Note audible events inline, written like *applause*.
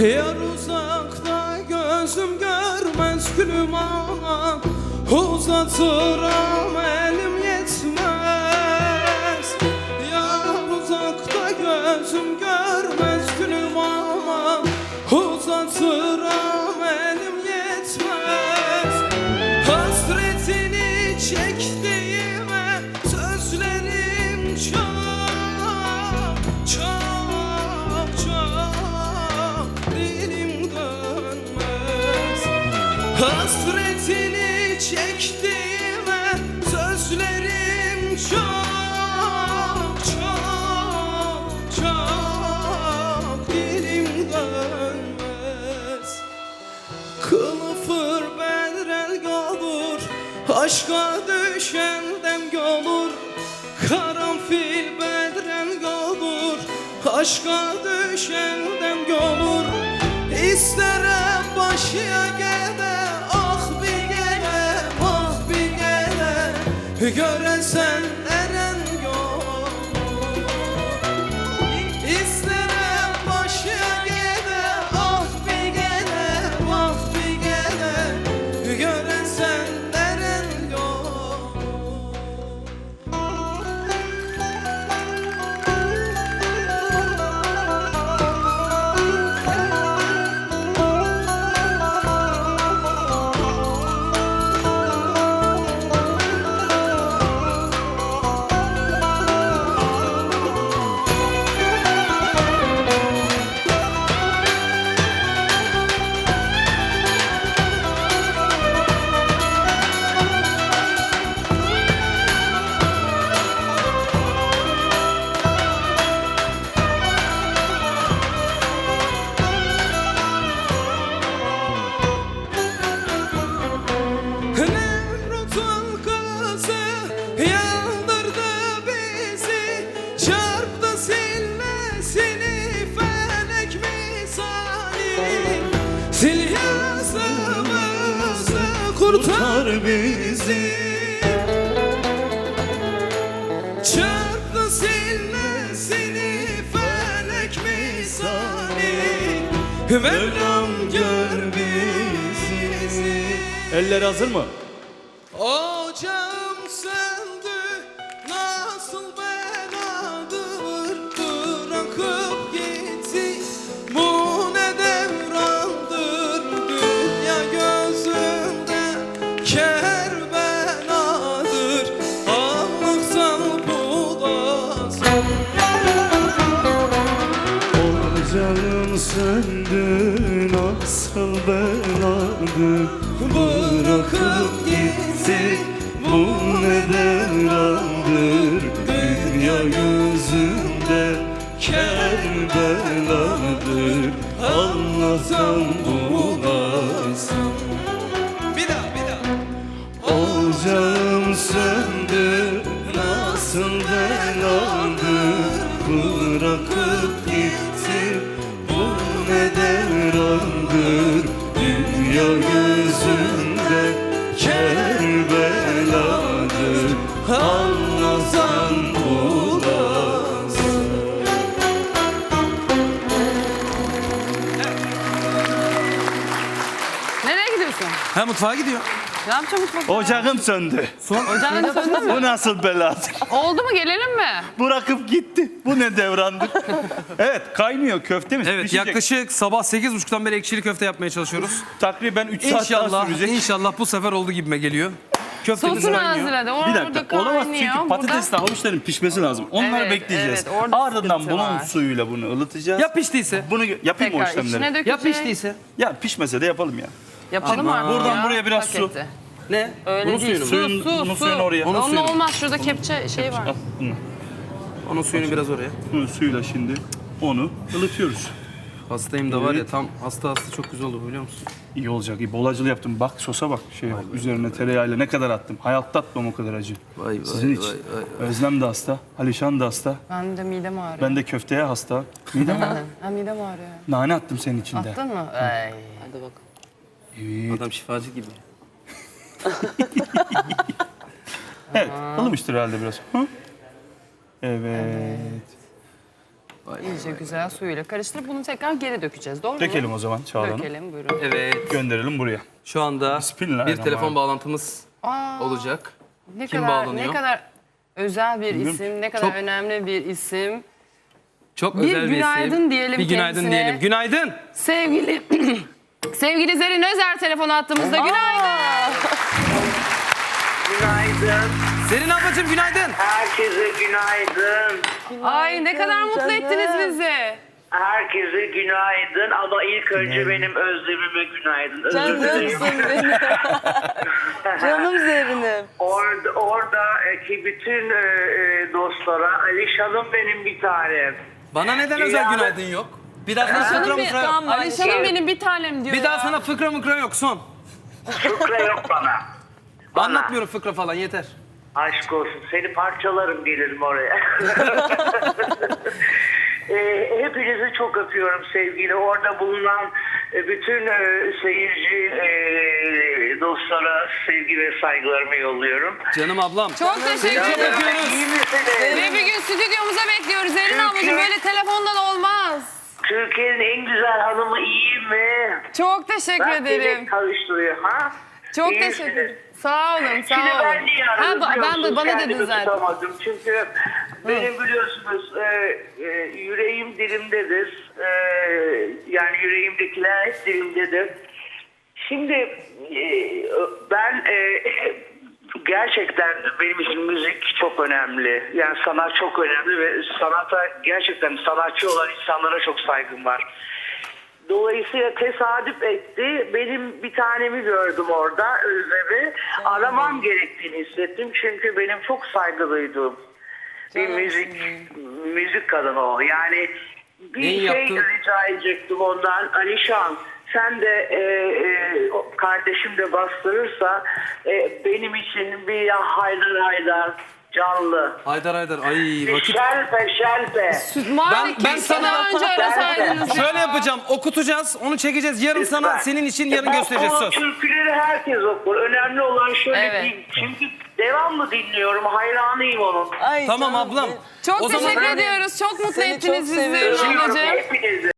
Yar uzakta gözüm görmez gülüm aman Uzatırım elim Hasretini çektiğime sözlerim çok Çok çok dilim dönmez. Kılıfır bedrel olur Aşka düşen dem olur Karanfil bedren olur Aşka düşen dem olur İsterem başıya gele gören sen kurtar bizi. Çarptı sillesini felek misali. Mevlam gör bizi. Eller hazır mı? Ocağım söndü Söndü nasıl beladı Bırakıp gitti Bu ne devrandır Dünya yüzünde Kerbeladır Allah'tan bulasın Bir daha bir daha. Ocağım söndü nasıl beladır Bırakıp gitti Dünya yüzünde kerbeladır. Anlasan bulasın. Nereye gidiyorsun? Ha mutfağa gidiyor Yapacağım mutfakta? Ocağım söndü Ocağın söndü mü? Bu nasıl beladır Oldu mu gelelim mi? Bırakıp gitti bu ne devrandır Evet kaynıyor köftemiz Evet pişecek. yaklaşık sabah 8.30'dan beri ekşili köfte yapmaya çalışıyoruz. Takriben 3 saat daha İnşallah sürecek inşallah bu sefer oldu gibime geliyor. Köftemiz Sosunu kaynıyor. hazırladı. Bir Orada dakika olamaz kaynıyor. çünkü patatesle havuçların pişmesi lazım. Onları Evet, bekleyeceğiz. evet, orada Ardından sıkıntı bunun var. suyuyla bunu ılıtacağız. Ya piştiyse? Bunu yapayım mı o Tekrar içine işlemleri? dökecek. Ya piştiyse? Ya pişmese de yapalım ya. Yapalım artık Buradan ya, buraya biraz su. paketi. Ne? Öyle Bunun değil. suyunu mu? Suyun- su, su, bunun su. suyunu oraya. Onun Onunla suyunu. olmaz. Şurada kepçe şey var. Al bunu. Onun suyunu biraz oraya. Bunun suyuyla şimdi onu ılıtıyoruz. Hastayım da var ya tam hasta hasta çok güzel oldu biliyor musun? İyi olacak. iyi. Bolacılı yaptım. Bak sosa bak. Şey bak. Üzerine tereyağıyla ne kadar attım. Hayatta atmam o kadar acı. Vay vay Sizin için. vay vay. Özlem de hasta. Alişan da hasta. Ben de midem ağrıyor. Ben de köfteye hasta. Midem *laughs* ağrıyor. Ha, midem ağrıyor. Nane attım senin içinde. Attın mı? Ay. Hadi bak. Evet. Adam şifacı gibi. Evet. Alınmıştır herhalde biraz. Hı? Evet. İyice güzel suyuyla karıştırıp bunu tekrar geri dökeceğiz. Doğru mu? Dökelim o zaman Çağla Hanım. Dökelim buyurun. Evet. Gönderelim buraya. Şu anda Bismillah. bir telefon bağlantımız Aa, olacak. ne Kim kadar, bağlanıyor? Ne kadar özel bir Bilmiyorum. isim, ne kadar Çok- önemli bir isim. Çok Bir özel bir günaydın isim. diyelim Bir günaydın kendisine. diyelim. Günaydın. Sevgili *clears throat* sevgili Zerrin Özer telefon attığımızda günaydın. Günaydın. Serin ablacığım günaydın. Herkese günaydın. Ay ne kadar mutlu ettiniz bizi. Herkese günaydın ama ilk önce benim özlemime günaydın. Özür dilerim. Canımsın benim. *laughs* Canım Zerrin'im. Orada, oradaki bütün e, e, dostlara Alişan'ım benim bir tanem. Bana neden özel Ya- günaydın yok? Bir daha sana fıkra mıkra yok. Tam Alişan'ım benim bir tanem diyor Bir daha ya. sana fıkra mıkra yok son. Fıkra yok bana. Bana. *laughs* Anlatmıyorum fıkra falan yeter. Aşk olsun. Seni parçalarım gelirim oraya. *laughs* e, hepinizi çok öpüyorum sevgili. Orada bulunan e, bütün e, seyirci e, dostlara sevgi ve saygılarımı yolluyorum. Canım ablam. Çok teşekkür Çok ederim. öpüyoruz. İyi misiniz? Bir gün stüdyomuza bekliyoruz Çünkü- ablacığım böyle telefondan olmaz. Türkiye'nin en güzel hanımı iyi mi? Çok teşekkür Bak ederim. karıştırıyor ha? Çok İyi teşekkür ederim. Sağ olun, sağ Şimdi olun. ben niye aradım Ha, ba- ben musunuz? bana Kendimi dedin zaten. tutamadım. Çünkü benim biliyorsunuz e, e, yüreğim dilimdedir. E, yani yüreğimdekiler hep dilimdedir. Şimdi e, ben e, *laughs* gerçekten benim için müzik çok önemli. Yani sanat çok önemli ve sanata gerçekten sanatçı olan insanlara çok saygım var. Dolayısıyla tesadüf etti. Benim bir tanemi gördüm orada Özlem'i. Aramam gerektiğini hissettim. Çünkü benim çok saygı duyduğum bir müzik müzik kadını o. Yani bir Neyi şey yaptın? rica edecektim ondan. Alişan sen de e, e, kardeşim de bastırırsa e, benim için bir ya haydar haydar canlı. Haydar Haydar. Ay Bir vakit. şelpe şelpe. Maalesef Ben- ben sana- daha önce arasaydınız. ya. Şöyle yapacağım. Okutacağız. Onu çekeceğiz. Yarın sana Lütfen. senin için yarın göstereceğiz o söz. Türküleri herkes okur. Önemli olan şöyle Evet. değil. Çünkü devamlı dinliyorum. Hayranıyım onun. Ay Tamam canım ablam. Çok O zaman- teşekkür ediyoruz. Çok mutlu Seni ettiniz çok bizi seviyorum. Öpüyorum hepinizi.